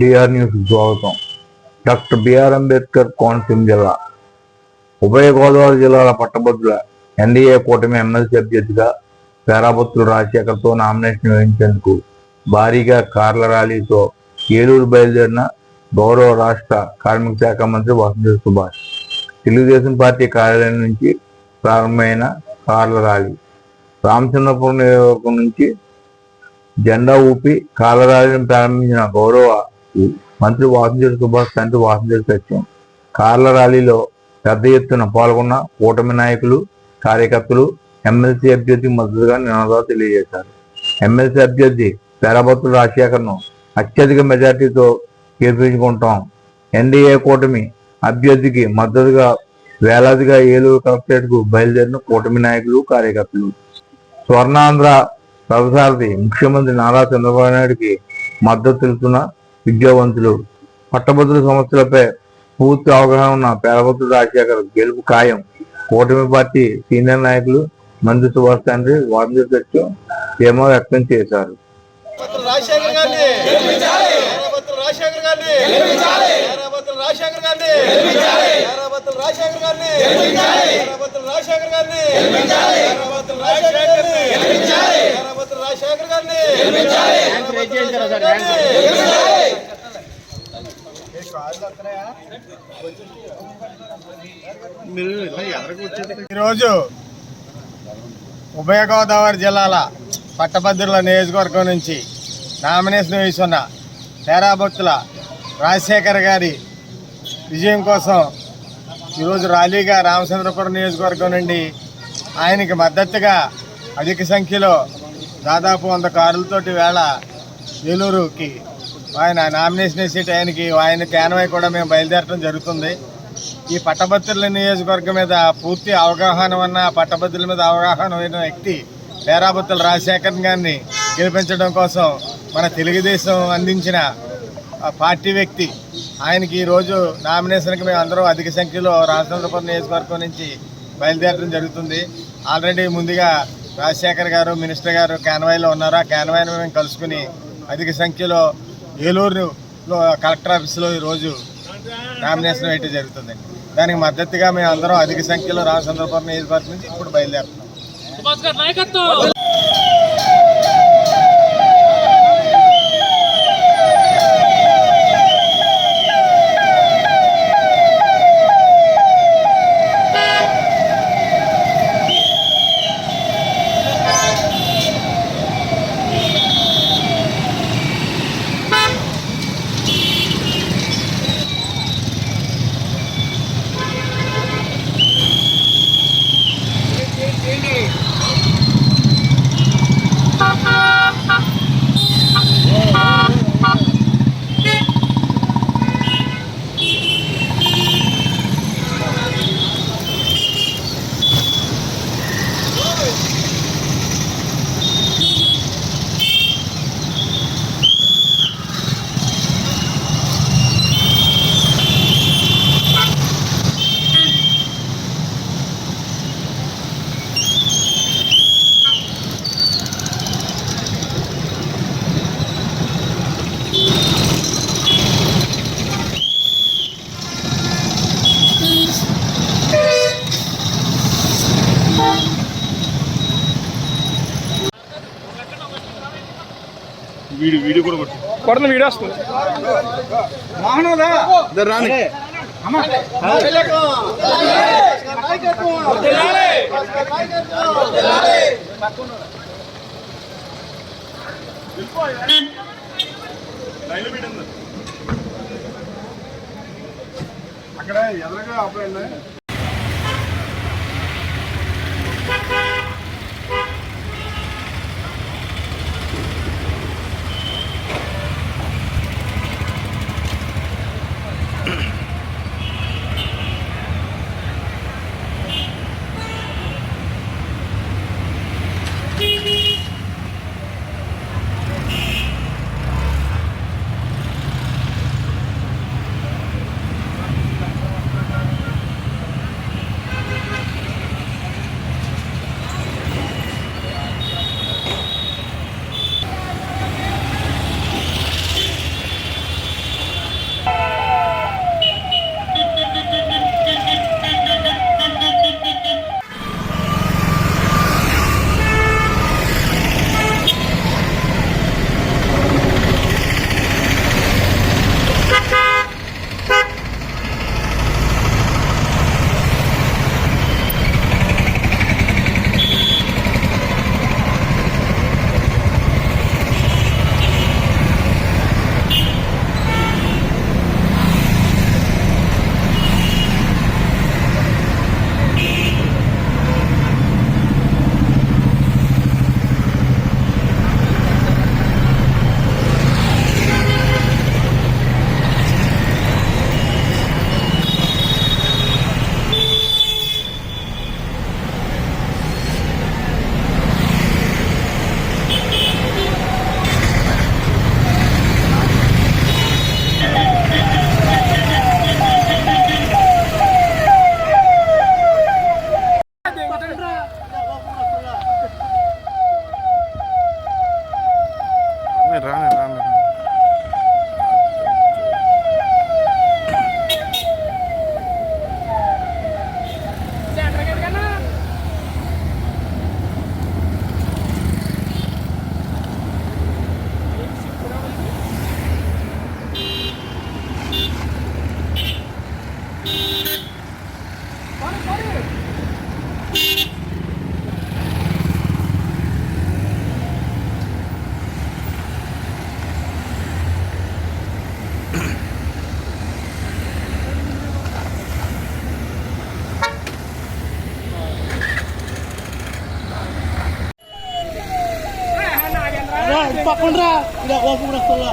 DR news స్వాగతం. Doctor BR Ambedkar Konaseema జిల్లా ఉభయ గోదావరి జిల్లాల పట్టభద్రుల ఎన్డీఏ కూటమి ఎమ్మెల్సీ అభ్యర్థిగా పేరాభత్రులు రాజశేఖర్తో నామినేషన్ వేయించేందుకు భారీగా కార్ల ర్యాలీతో ఏలూరు బయలుదేరిన గౌరవ రాష్ట్ర కార్మిక శాఖ మంత్రి వసంత సుభాష్. తెలుగుదేశం పార్టీ కార్యాలయం నుంచి ప్రారంభమైన కార్ల ర్యాలీ. రామచంద్రపురం నియోజకవర్గం నుంచి జెండా ఊపి కాలరాజును ప్రారంభించిన గౌరవ మంత్రి వాసుదేవ సుభాష్ తండ్రి వాసుదేవ సత్యం కార్ల ర్యాలీలో పెద్ద ఎత్తున పాల్గొన్న కూటమి నాయకులు కార్యకర్తలు ఎమ్మెల్సీ అభ్యర్థికి మద్దతుగా నినాదాలు తెలియజేశారు. ఎమ్మెల్సీ అభ్యర్థి పెరబత్తుల రాజశేఖర్ను అత్యధిక మెజార్టీతో గెలిపించుకుంటాం. ఎన్డీఏ కూటమి అభ్యర్థికి మద్దతుగా వేలాదిగా ఏలూరు కలెక్టరేట్కు బయలుదేరిన కూటమి నాయకులు కార్యకర్తలు. స్వర్ణాంధ్ర రథసారథి ముఖ్యమంత్రి నారా చంద్రబాబు నాయుడికి మద్దతు తెలుపుతున్న విద్యావంతులు పట్టభద్రుల సమస్యలపై పూర్తి అవగాహన ఉన్న పేరభద్రుడు రాజశేఖర్ గెలుపు ఖాయం. కూటమి పార్టీ సీనియర్ నాయకులు మంత్రి సుభాష్ తండ్రి సత్యం ధీమా వ్యక్తం చేశారు. రాజశేఖర్ గారిని రాజశేఖర్ గారిని రాజశేఖర్ గారిని రాజశేఖర్ గారిని రాజశేఖర్ గారిని రాజశేఖర్ రాజశేఖర్ గారిని. ఈరోజు ఉభయ గోదావరి జిల్లాల పట్టభద్రుల నియోజకవర్గం నుంచి నామినేషన్ వేసున్న తేరాభక్తుల రాజశేఖర్ గారి విజయం కోసం ఈరోజు ర్యాలీగా రామచంద్రపురం నియోజకవర్గం నుండి ఆయనకి మద్దతుగా అధిక సంఖ్యలో దాదాపు వంద కారులతోటి వేళ ఏలూరుకి ఆయన నామినేషన్ వేసే టైంకి ఆయన క్యాన్వై కూడా మేము బయలుదేరడం జరుగుతుంది. ఈ పట్టభద్రుల నియోజకవర్గం మీద పూర్తి అవగాహన ఉన్న పట్టభద్రుల మీద అవగాహన అయిన వ్యక్తి పేరాబత్తుల రాజశేఖర్ గారిని గెలిపించడం కోసం మన తెలుగుదేశం అందించిన పార్టీ వ్యక్తి. ఆయనకి ఈరోజు నామినేషన్కి మేము అందరూ అధిక సంఖ్యలో రామచంద్రపురం నియోజకవర్గం నుంచి బయలుదేరడం జరుగుతుంది. ఆల్రెడీ ముందుగా రాజశేఖర్ గారు మినిస్టర్ గారు కాన్వాయ్లో ఉన్నారు. ఆ కాన్వాయ్ని మేము కలుసుకుని అధిక సంఖ్యలో ఏలూరులో కలెక్టర్ ఆఫీస్లో ఈరోజు నామినేషన్ వేయటం జరుగుతుందండి. దానికి మద్దతుగా మేము అందరం అధిక సంఖ్యలో రామచంద్రపురం నియోజకవర్గం నుంచి ఇప్పుడు బయలుదేరుతున్నాం. సుభాష్ గారి నాయకత్వం కొడుతున్న వీడియో వస్తుంది. అక్కడ ఎదురుగా అప్పుడు పక్కనరా ఇలా ఓపు కూడా వస్తుందా